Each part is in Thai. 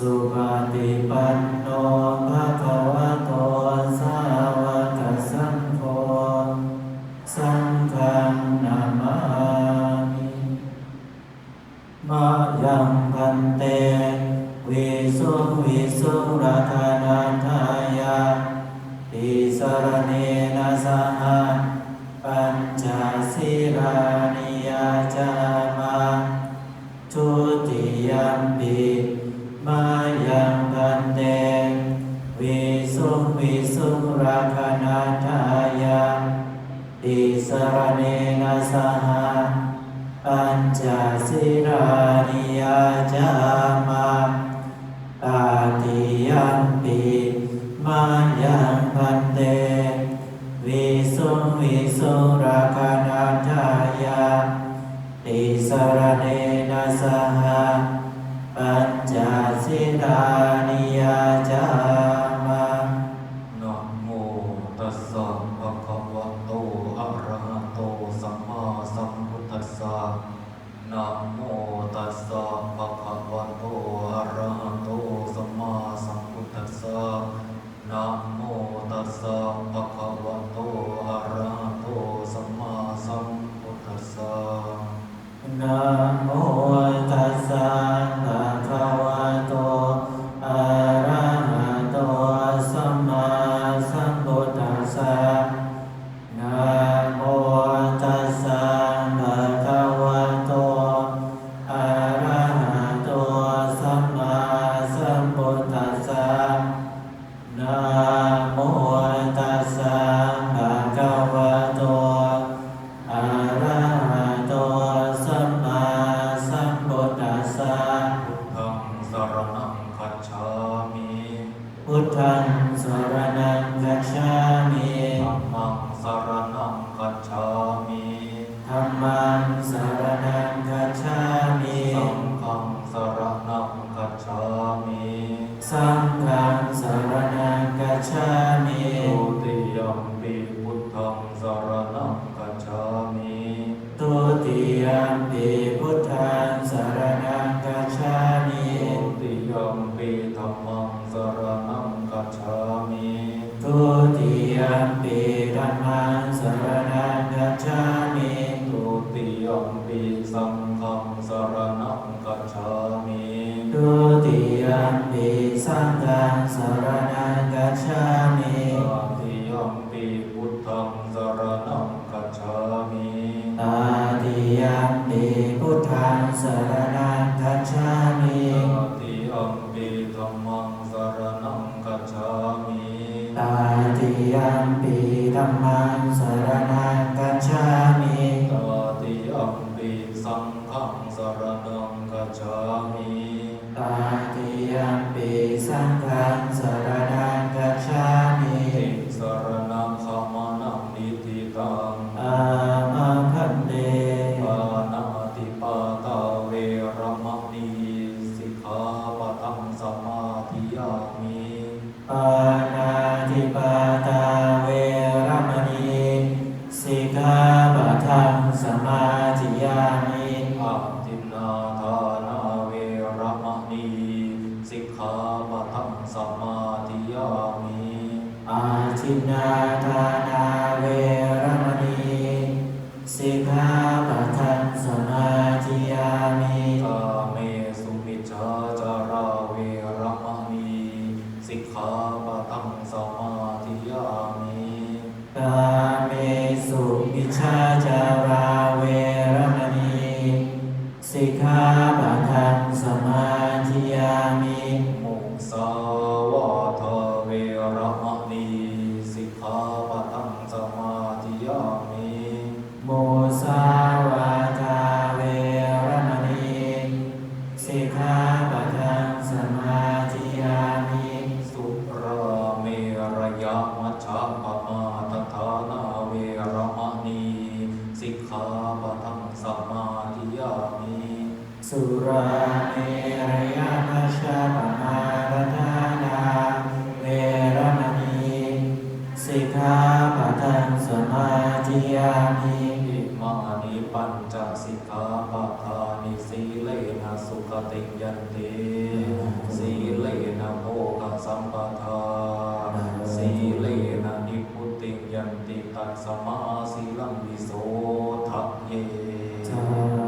สุปฏิปันโนภะคะว ยาจามาตาติยา Oh. นังกัจฉามิสังฆังสรณังกัจฉามิ สังฆังสรณังกัจฉา ยามีพุทธังสรณังคัจฉา ทางสมาธิยามิ 아멘. ติตัสสมาสิลังวิโสทัเย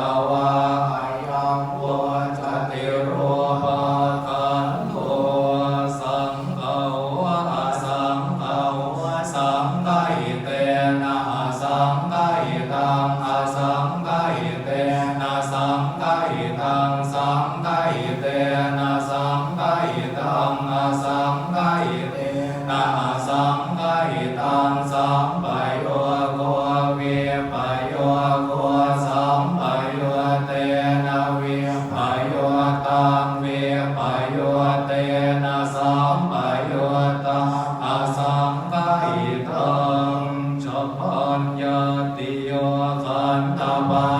Tchau. Bye.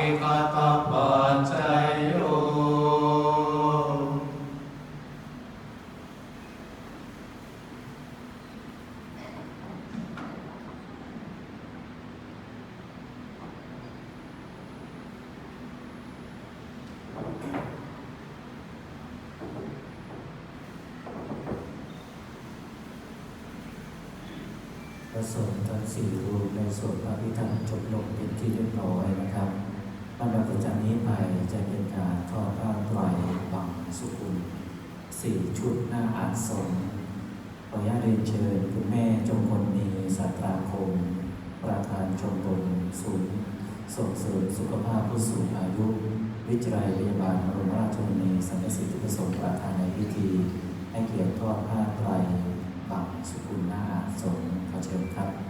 วิกตปัจจัยโยสงฆ์ทั้งสี่รูปในสวนพระพิธรรมจบลงเป็นที่เรียบร้อยนะครับ จากนี้ไปจะเป็นการทอดผ้าไตรบังสุกุลสี่ชุดหน้าอาสมขออนุญาตเรียนเชิญคุณแม่จงคนมีสัตราคม ประธานชมรมศูนย์ส่งเสริมสุขภาพผู้สูงอายุ วิจัยพยาบาลบรมราชชนนีสันนิสิทธิประสงค์ประธานในพิธี ให้เกียรติทอดผ้าไตรบังสุกุลหน้าอาสมขอเชิญครับ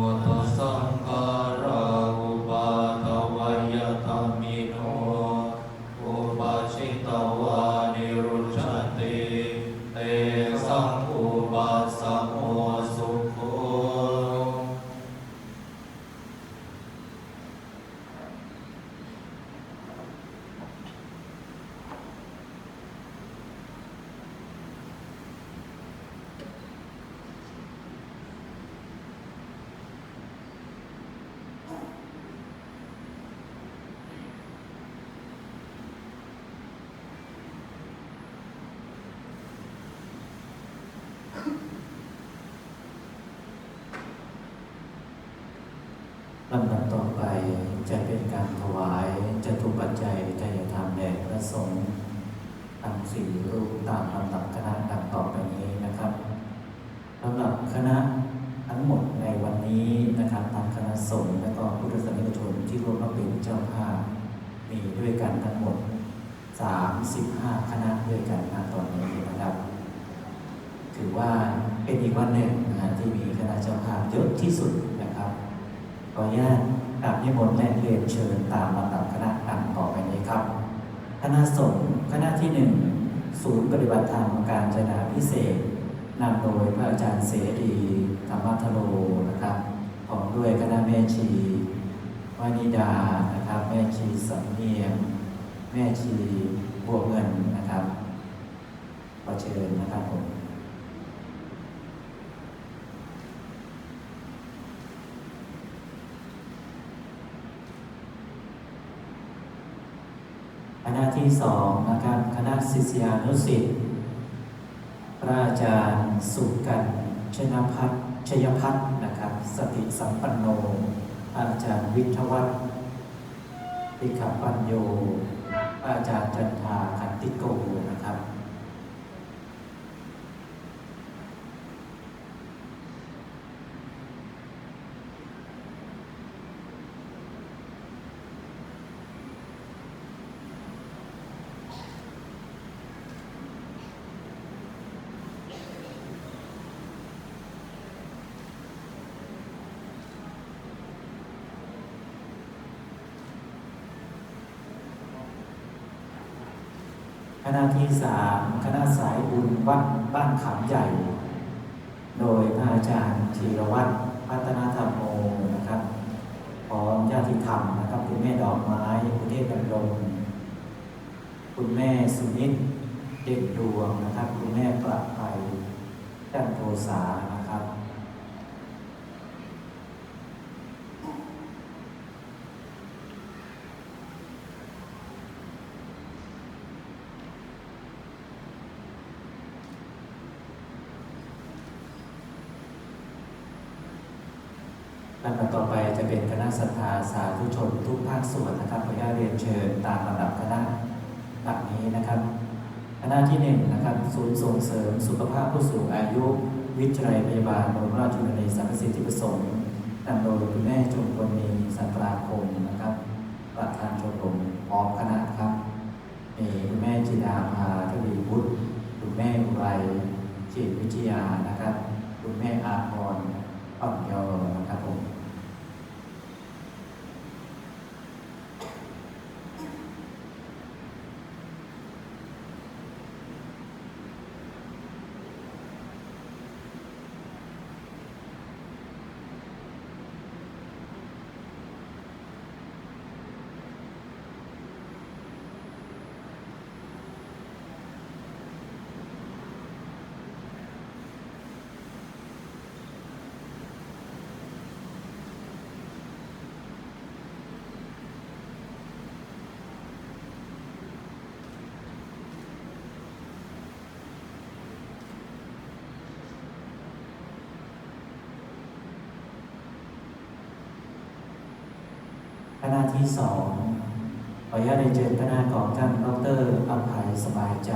วัตสังขาราอุปาทวยธรรมิโนอุปาชิตวานิรุชติเตสังอุปัสสโมสุโข ลำดับต่อไปจะเป็นการถวายจตุปัจจัยทายธรรมแด่พระสงฆ์ทั้งสี่รูปตามลำดับคณะดังต่อไปนี้นะครับลำดับคณะทั้งหมดในวันนี้นะครับทางคณะสงฆ์และก็พุทธศาสนิกชนที่ร่วมรับเป็นเจ้าภาพมีด้วยกันทั้งหมด 35 คณะด้วยกันณตอนนี้นะครับ ถือว่าเป็นอีกวันหนึ่งนะที่มีคณะเจ้าภาพเยอะที่สุด ออนุญาตกราบนิมนต์และเรียนเชิญตามลำดับคณะดังต่อไปนี้ครับ คณะสงฆ์คณะที่หนึ่งศูนย์ปฏิบัติธรรมการจนาพิเศษนำโดยพระอาจารย์เสรีธรรมทโลนะครับพร้อมด้วยคณะแม่ชีวานิดานะครับ แม่ชีสำเนียงแม่ชีบัวเงินนะครับขอเชิญนะครับผม ค ณะที่สองนะครับคณะศิษยานุศิษย์พระอาจารย์สุกันชนพัฒชยพัฒน์นะครับ สติสัมปันโน อาจารย์วิทวัฒน์ปิขปัญโยอาจารย์จันทาขันติโกนะครับ ค ณะที่สามคณะสายบุญวัดบ้านขามใหญ่ โดยพระอาจารย์ธีรวัตรพัฒนาธรรมโมนะครับพร้อมญาติธรรมนะครับคุณแม่ดอกไม้คุณเทพดำรงคุณแม่สุนิตเด็กดวงนะครับ คุณแม่ประภัยจันโทสานะครับ ลำดับต่อไปจะเป็นคณะศรัทธาสาธุชนทุกภาคส่วนนะครับขออนุญาตเรียนเชิญตามลำดับคณะดังนี้นะครับ คณะที่หนึ่งนะครับศูนย์ส่งเสริมสุขภาพผู้สูงอายุ วิทยาลัยพยาบาลบรมราชชนนีสารสิทธิประสงค์นำโดยคุณแม่จงกรณีสัตราคมนะครับประธานชมรมพร้อมคณะครับมีคุณแม่จิดาภาทวีวุฒิคุณแม่อุไรจิตวิทยานะครับ คุณแม่อาภรณ์อ่อนยอนะครับผม คณะ ที่สองขออนุญาตเรียนเชิญคณะของท่านดรอภัยสบายใจ